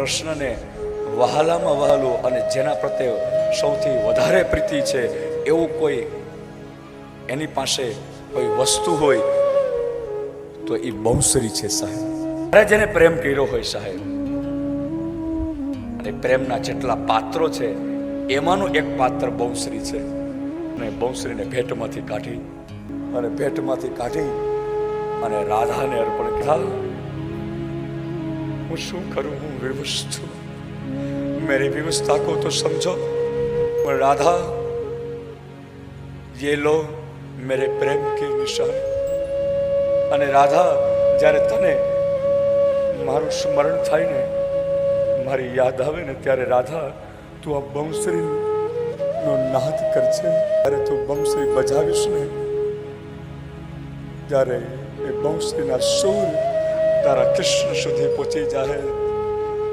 કૃષ્ણને વહાલામાં વહાલું અને જેના પ્રત્યે સૌથી વધારે પ્રીતિ છે, એવું કોઈ એની પાસે કોઈ વસ્તુ હોય, તો એ બહુસરી છે સાહેબ. મારે જેને પ્રેમ કર્યો હોય સાહેબ, અને પ્રેમના જેટલા પાત્રો છે, એમાંનું એક પાત્ર બહુશ્રી છે. અને બહુશ્રીને ભેટમાંથી કાઢી, અને ભેટમાંથી કાઢી, અને રાધાને અર્પણ કર્યા હું શું કરું, હું વિવશ છું. મેરી વિવશતા કો તો સમજો, પણ રાધા ये લો મેરે પ્રેમ કે નિશાન. અને રાધા, જ્યારે તને મારું સ્મરણ થાય ને મારી યાદ આવે ને ત્યારે રાધા, તું આ બંસરીનો નાદ કરજે. ત્યારે તું બંસરી બજાવીશ ને, ત્યારે એ બંસરીના સૂર તારા કૃષ્ણ સુધી પહોંચી જાય